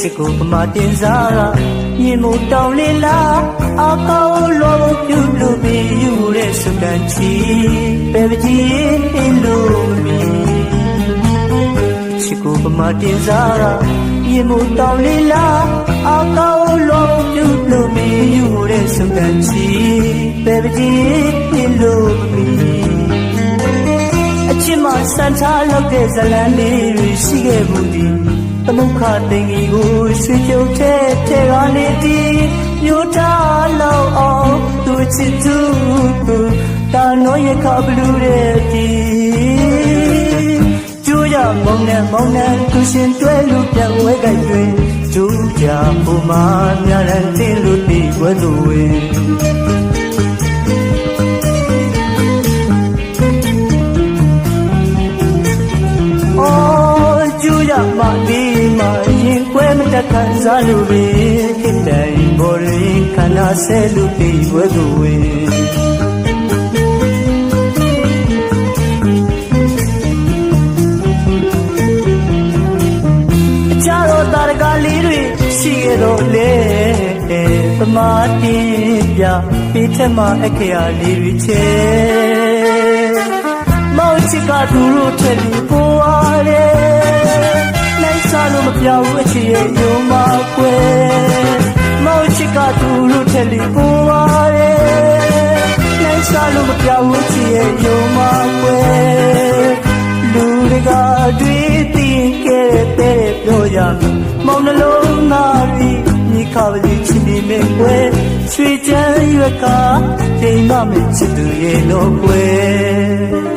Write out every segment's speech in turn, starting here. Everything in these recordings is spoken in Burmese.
ချစ်ကိုပမာတင်စားကမြင်မို့တောင်းလေးလားအကောင်းလောပြုလို့ပြီးယူတဲ့စကံချီပဲပကြီးအင်းလို့မီချစ်ကိုပမာတင်စားကမြင်မို့တောင်းလေးလားအကောင်းလောပြုလို့ပြီးယူတဲ့စကံချီပဲပကြီးအင်းလို့မီအချစ်မဆန်ထားလောက်တဲ့ဇလန်းလေးတွေရှိခဲ့မှုဒီ သမုခတင်ကြီးကိုရွှေကြုံတဲ့ထဲကနေဒီမြို့သားလောက်အောင်သူချစ်သူတာနောရခဘလူတဲ့ဒီကျိုးရမောင်နဲ့မောင်နဲ့သူရှင်တွဲလို့ပြန်ဝဲကြွယ်ကျိုးကြပုံမှာများတဲ့တင်းလို့ဒီဝဲလို့ဝင် ကွဲမတခံစားလို့ပဲခိတိုင်ဘော်ရင်ခန္ဓာဆဲလို့ပြီးဝဲကိုဝေအကြတော့တာရကလေးတွေရှိရတော့လေပမာတင်ပြပေးထက်မှအခရာလေးတွေချဲမောင်ချစ်ကသူတို့ထက်ပြီးပေါ်ရတယ်နိုင်စား လို့မပြောင်းဘူးအချစ်ရဲ့ယုံမကွယ်မောင်ချစ်ကသူတို့ထက်ပြီးပေါ်ရတယ်နိုင်စားလို့မပြောင်းဘူးအချစ်ရဲ့ယုံမကွယ်လူတွေကတွေ့တင်ခဲ့တဲ့ပြောရမယ်မောင်နှလုံးသားပြီးမိခပါလိချစ်နေမယ်ကွယ်ရွှေချမ်းရွက်ကတိမ်မမဲ့ချစ်သူရဲ့တော့ကွယ်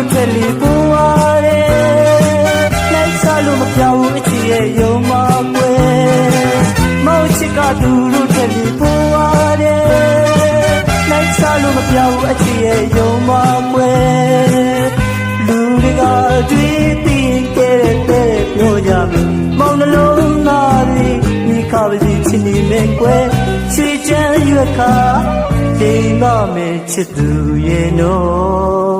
ကသူတို့ထက်လီပေါ်ရတယ်လိုက်စားလို့မပြောင်းဘူးအချစ်ရဲ့ယုံမကွယ်မောင်ချစ်ကသူတို့ထက်လီပေါ်ရတယ်လိုက်စားလို့မပြောင်းဘူးအချစ်ရဲ့ယုံမကွယ်လူတွေကတွေ့ပြီးခဲ့တဲ့ပြောကြမယ်မောင်နှလုံးသားလေးမိခပါစီချင်နေမယ်ကွယ်ချွေချမ်းရွက်ကချိန်မမဲ့ချစ်သူရဲ့နော်